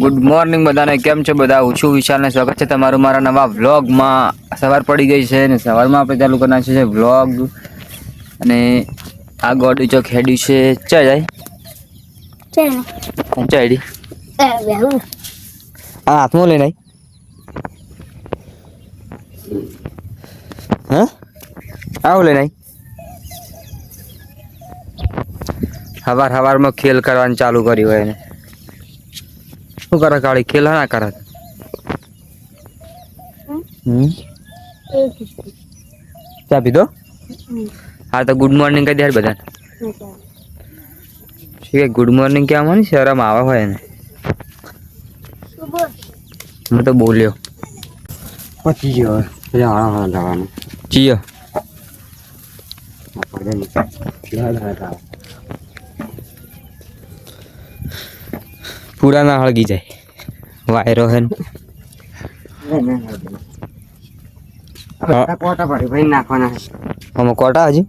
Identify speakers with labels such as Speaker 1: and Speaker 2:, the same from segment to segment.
Speaker 1: Good morning બધાને કેમ છે બધા? હું છું વિશાલને સ્વાગત છે તમારું મારા નવા વ્લોગમાં. સવાર પડી ગઈ છે અને સવારમાં આપણે ચાલુ કરી છે વ્લોગ. અને આ ગોડી ચોક હેડ્યું છે. ચા જાય?
Speaker 2: ચાલ
Speaker 1: ચા હેડી.
Speaker 2: એ બેહું
Speaker 1: આ હાથમાં લઈને આવી હા? આવું લઈને આવી હવાર હવારમાં ખેલ કરવાનું ચાલુ કર્યું હોય એને શું કરે કાળી ખેલ ના કરે. હમ? ચા પીધો? હા તો ગુડ મોર્નિંગ કહી દે બધા. શું ગુડ મોર્નિંગ કહેવામાં ને શરમ આવે હોય એને. હું તો બોલ્યો.
Speaker 3: પતી ગયો જવાનું.
Speaker 1: ચિયો. પૂરા ના હળગી જાય. વાયરો હે. ને.
Speaker 3: કોટા પડી ભાઈ નાખવાના
Speaker 1: આમાં કોટા હજી?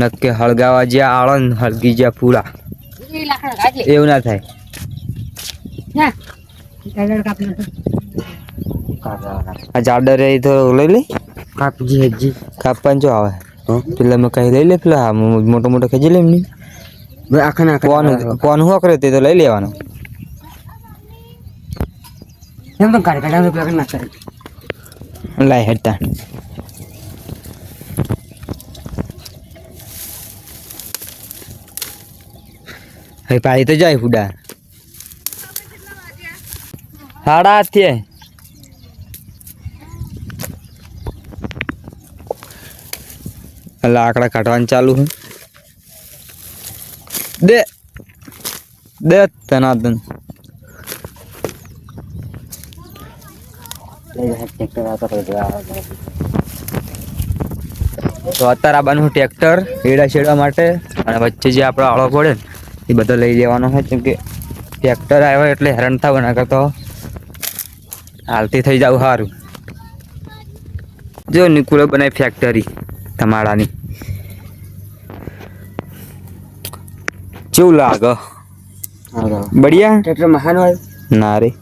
Speaker 1: નક્કે હળગાવા જ્યાં આળો હળગી જ્યાં પૂરા. એવું ના થાય. આ જાડર એ તો લઈ લે.
Speaker 3: કાપજી હજી.
Speaker 1: કાપવાનું જો આવે. પેલા મેં કહી લઈ લે પેલા. મોટો મોટો ખેંચી લે એમની.
Speaker 3: આખા ના
Speaker 1: કોણ કોણ હું કરે તે તો લઈ લેવાનું.
Speaker 3: એમ તો કાઢી કાઢી પેલા ના કરે.
Speaker 1: લાય હેડતા. હવે પાડી તો જાય ફુડા. સાડા આઠ થયા. લાકડા કાઢવાનું ચાલુ છે.
Speaker 3: De આવતો કરી
Speaker 1: તો અત્યારે આવવાનું ટ્રેક્ટર એડા છેડવા માટે અને વચ્ચે જે આપણો આળો પડે એ બધો લઈ લેવાનો હોય કેમ કે ટ્રેક્ટર આવ્યો એટલે હેરાન થાવ ના કરતો હાલતી થઈ જાવ સારું. જો નિકુલો બનાવી ફેક્ટરી તમારાની. કેવું લાગે? બઢિયા?
Speaker 3: ટ્રેક્ટર મહાન હોય?
Speaker 1: ના રે.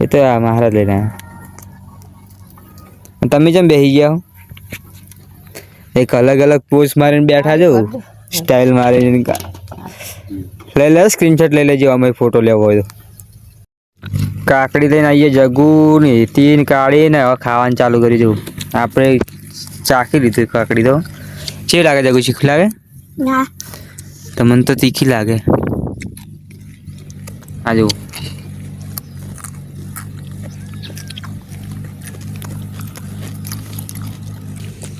Speaker 1: એ તો આ મહારાજ લઈને તમે જેમ બેસી ગયા હો? એક અલગ અલગ પોઝ મારીને બેઠા જો સ્ટાઇલ મારીને કા- લઈ લે સ્ક્રીનશોટ લઈ લેજો અમે ફોટો લેવો હોય તો. કાકડી લઈને આવીએ જગું ને તીન કાઢીને હવે ખાવાનું ચાલુ કરી દઉં. આપણે ચાખી લીધું કાકડી તો. ચેવી લાગે જગુ શીખ લાગે
Speaker 2: ના.
Speaker 1: તો મને તો તીખી લાગે આ જુઓ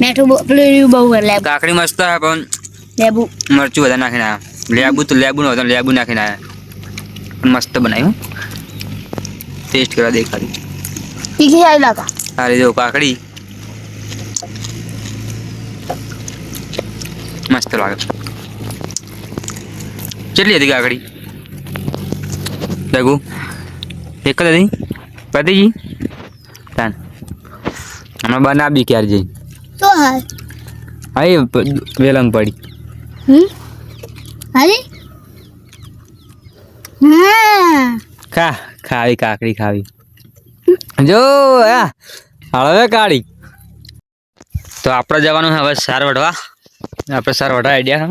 Speaker 2: મેઠું બહુ- પેલું રહ્યું બહુ હોય લેબ
Speaker 1: કાકડી મસ્ત હે પણ
Speaker 2: લેબુ
Speaker 1: મરચું વધારે નાખીને આવ્યા લેબુ તો લેબુ નો વધારે લેબુ નાખીને આવ્યા પણ મસ્ત બનાવ્યું ટેસ્ટ કરવા દેખાડી
Speaker 2: તીખી સારી લાગે
Speaker 1: સારી જો કાકડી મસ્ત લાગે કેટલી હતી કાકડી લગુ એક જ હતી? પતિજી તાન. અમે બનાવી ક્યારે જઈ?
Speaker 2: તો
Speaker 1: હા એ વેલંગ પડી.
Speaker 2: હા.
Speaker 1: ખા ખાવી કાકડી ખાવી. જો હવે કાળી. તો આપણે જવાનું હવે સાર વઢવા આપણે સાર વઢવા આઈડિયા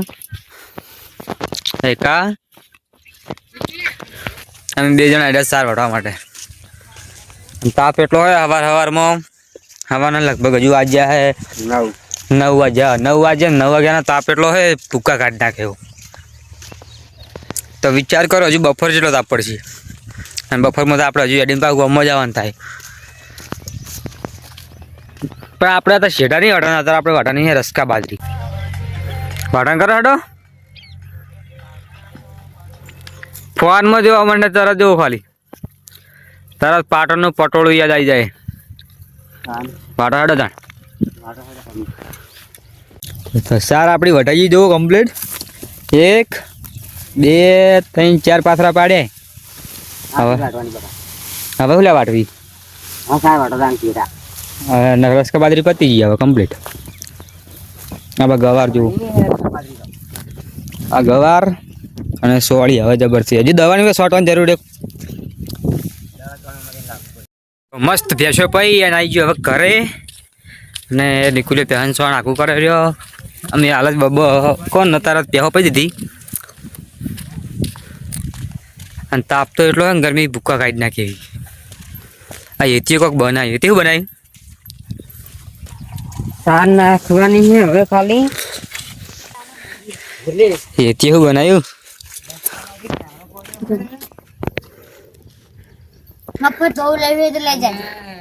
Speaker 1: એકા. અમે બે જણ આઈડિયા સાર વઢવા માટે. તાપ એટલો હોય હવાર હવારમાં. હવાના લગભગ હજુ વાગ્યા હે.
Speaker 3: નવ.
Speaker 1: નવ વાગ્યા. નવ વાગ્યા નવ વાગ્યાનો તાપ એટલો હોય ભૂક્કા કાઢી નાખે એવું. તો વિચાર કરો હજુ બફર જેટલો તાપ પડશે. અને બફરમાં તો આપણે હજુ એડિન પાક ગમવા જવાનું થાય. પણ આપણે તો શેઢા નહીં હટાના અત્યારે આપણે વાટાની છે રસકા બાજરી. વાટણ કરો હટો ફોનમાં જોવા માંડે તરત જોવો ખાલી તરત પાટણનું પટોળું યાદ આવી જાય પાટણ હટો તાણ તો સાર આપણી વટાઈ જુઓ કમ્પ્લીટ એક બે ત્રણ ચાર પાથરા પાડે હવે હવે શું વાટવી નગરસ્કા બાજરી પતી ગઈ હવે કમ્પ્લીટ હવે ગવાર જુઓ આ ગવાર અને સોળી હવે જબરથી. હજી દવાની છોટવાની જરૂર મસ્ત ભેંસો પઈ અને આવી ગયો હવે ઘરે. ને નિકુલે પહેન સોણ આખું કરે રહ્યો અમે હાલ જ બબ કોણ નતાર પહેવો પી દીધી. અને તાપ તો એટલો હોય ને ગરમી ભૂકા કાઢી નાખી આ એથી કોક બનાવ્યું. શું બનાવ્યું?
Speaker 3: સાર નાખવાની હવે ખાલી.
Speaker 1: એથી શું બનાવ્યું
Speaker 2: મફત બહુ લેવી હોય તો લઈ જાય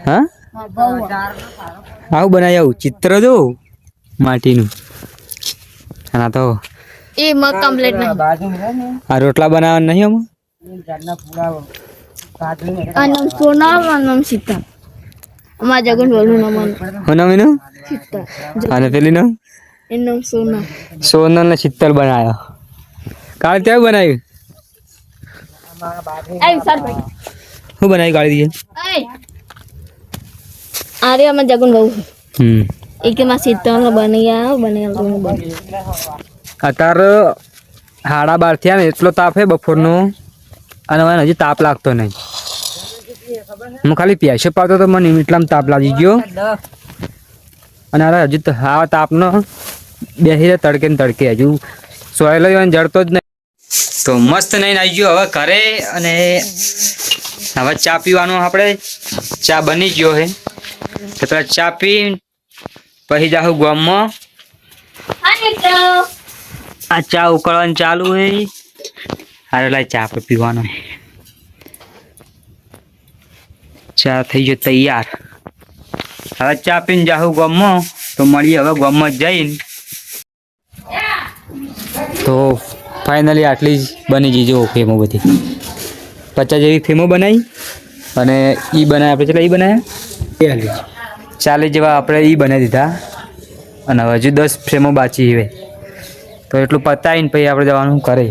Speaker 1: હા? આવું બનાવી આવું. ચિત્ર જો. માટીનું. આના તો
Speaker 2: એ મગ કમ્પ્લીટ નહીં.
Speaker 1: આ રોટલા બનાવવા નહીં આમાં?
Speaker 2: અનમ નામ સોના આ નામ સીતા. અમાર જગન બોલું નામ
Speaker 1: હું નામ એનું?
Speaker 2: સીતા.
Speaker 1: અને પેલી નામ?
Speaker 2: એનું સોના
Speaker 1: સોના. ને શીતલ બનાવ્યો કાલે ત્યાં બનાવ્યું? શું બનાવી કાઢી દઈએ
Speaker 2: અરે અમે જગન બહુ.
Speaker 1: હમ.
Speaker 2: એક માં સીતા બની ગયા બની ગયા
Speaker 1: હાડા બાર થયા ને એટલો તાપ હે બપોરનો. અને મને હજી તાપ લાગતો નહીં. હું ખાલી પ્યાસે પાતો તો મને એટલામાં તાપ લાગી ગયો. અને અરે હજી આ હા તાપનો બેસી રહે તડકે ને તડકે હજુ સોયલો જડતો જ નહીં. તો મસ્ત નહીં આવી ગયો. હવે ઘરે અને હવે ચા પીવાનું આપણે. ચા બની ગયો હે. તો પેલા ચા પી, પછી જાઉં ગામમાં. આ ચા ઉકળવાનું ચાલુ હે. હારે લાય ચા આપણે પીવાનો ચા થઈ ગયો તૈયાર. હવે ચા પીને જાઉં ગામમાં. તો મળીએ હવે ગામમાં જઈને. તો ફાઇનલી આટલી જ બની ગઈ જો ફેમો બધી. પચાસ જેવી ફેમો બનાવી અને એ બનાવ્યા આપણે ચલા એ બનાવ્યા ચાલીસ. જેવા આપણે એ બનાવી દીધા. અને હજુ દસ ફ્રેમો બાચી હવે તો એટલું પતાવીને પછી આપણે જવાનું કરે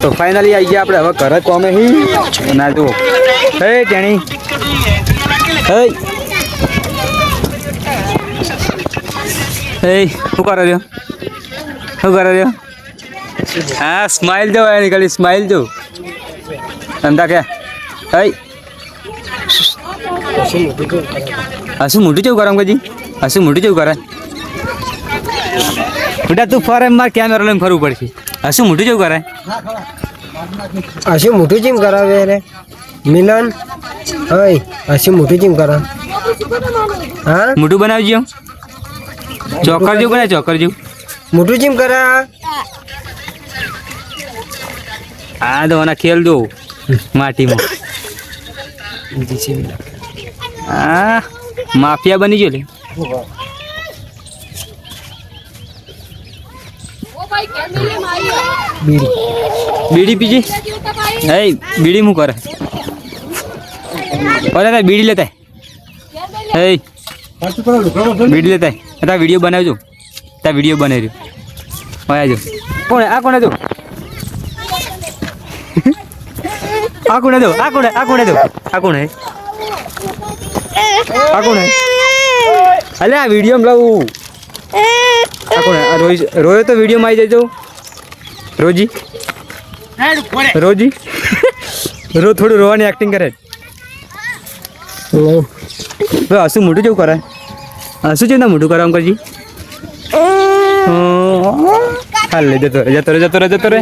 Speaker 1: તો ફાઇનલી આવી ગયા આપણે. હવે ઘરે કોમે હી? ના જુઓ. હે તેણી હે. હે શું કરે રહ્યો? શું કરે રહ્યો? હા સ્માઇલ જો એની ખાલી સ્માઇલ જો. ધંધા કે હે હસું મોટું જેવું કરે અંકજી હસું મોટું જેવું કરે? બેટા તું ફરે એમ મારે કેમેરા લઈને ફરવું પડશે. હસું મોટું જેવું કરે?
Speaker 3: અशी મોટું જેમ કરાવે રે મિલન? હય અशी મોટું જેમ કરા? હા?
Speaker 1: મોટું બનાવજો ચોકર જેવું બનાવ ચોકર જેવું.
Speaker 3: મોટું જેમ કરા?
Speaker 1: આ તો મને ખેલ દો માટીમાં. આ માફિયા બની ગયો લે.
Speaker 3: બીડી
Speaker 1: પીજી. હે, બીડી હું કરે તાર બીડી લેતા. હે, બીડી લેતા. તા વીડિયો બનાવજો. તા વીડિયો બનાવી રહ્યો આજો કોણ, આ કોણ જો? આ કોણ દો આ કોણ આ કોણ જો આ કોણ આ કોણ હે અલે આ વીડિયો લાવું. આ કોણ હે? આ રોહિત રોયો તો વીડિયો માં આવી જજો રોજી. રોજી. રો થોડું રોવાની એક્ટિંગ કરે. હવે હસું મોટું જેવું કરે હસું જેવું ના મોટું કરે અંકલજી હાલ લે જતો રે જતો રે જતો રે જતો રે